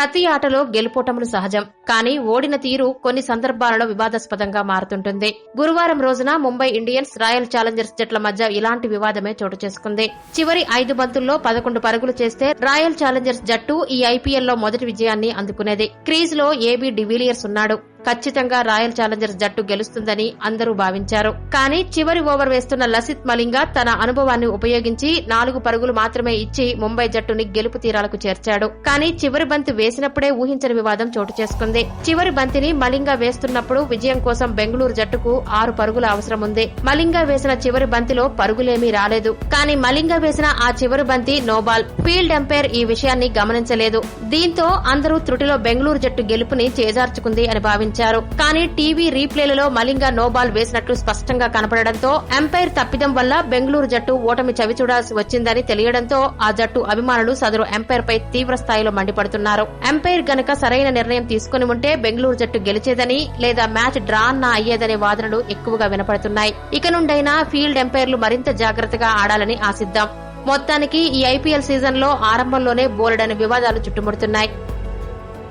ప్రతి ఆటలో గెలుపోటములు సహజం. కానీ ఓడిన తీరు కొన్ని సందర్భాలలో వివాదాస్పదంగా మారుతుంటుంది. గురువారం రోజున ముంబై ఇండియన్స్ రాయల్ ఛాలెంజర్స్ జట్ల మధ్య ఇలాంటి వివాదమే చోటు చేసుకుంది. చివరి ఐదు బంతుల్లో పదకొండు పరుగులు చేస్తే రాయల్ ఛాలెంజర్స్ జట్టు ఈ ఐపీఎల్లో మొదటి విజయాన్ని అందుకునేది. క్రీజ్లో ఏబీ డివిలియర్స్ ఉన్నాడు. ఖచ్చితంగా రాయల్ ఛాలెంజర్స్ జట్టు గెలుస్తుందని అందరూ భావించారు. కానీ చివరి ఓవర్ వేస్తున్న లసిత్ మలింగ తన అనుభవాన్ని ఉపయోగించి నాలుగు పరుగులు మాత్రమే ఇచ్చి ముంబై జట్టుని గెలుపు తీరాలకు చేర్చాడు. కానీ చివరి బంతి వేసినప్పుడే ఊహించని వివాదం చోటు చేసుకుంది. చివరి బంతిని మలింగ వేస్తున్నప్పుడు విజయం కోసం బెంగళూరు జట్టుకు ఆరు పరుగుల అవసరం ఉంది. మలింగ వేసిన చివరి బంతిలో పరుగులేమీ రాలేదు. కానీ మలింగ వేసిన ఆ చివరి బంతి నోబాల్ ఫీల్డ్ ఎంపైర్ ఈ విషయాన్ని గమనించలేదు. దీంతో అందరూ త్రుటిలో బెంగళూరు జట్టు గెలుపుని చేజార్చుకుంది అని భావించారు. కానీ టీవీ రీప్లేలలో మలింగ నోబాల్ వేసినట్లు స్పష్టంగా కనపడడంతో ఎంపైర్ తప్పిదం వల్ల బెంగళూరు జట్టు ఓటమి చవిచూడాల్సి వచ్చిందని తెలియడంతో ఆ జట్టు అభిమానులు సదరు ఎంపైర్ పై తీవ్ర స్థాయిలో మండిపడుతున్నారు. ఎంపైర్ గనక సరైన నిర్ణయం తీసుకుని ఉంటే బెంగళూరు జట్టు గెలిచేదని లేదా మ్యాచ్ డ్రా అన్నా అయ్యేదనే వాదనలు ఎక్కువగా వినపడుతున్నాయి. ఇక నుండైనా ఫీల్డ్ ఎంపైర్లు మరింత జాగ్రత్తగా ఆడాలని ఆశిద్దాం. మొత్తానికి ఈ ఐపీఎల్ సీజన్లో ఆరంభంలోనే బోలెడని వివాదాలు చుట్టుముడుతున్నాయి.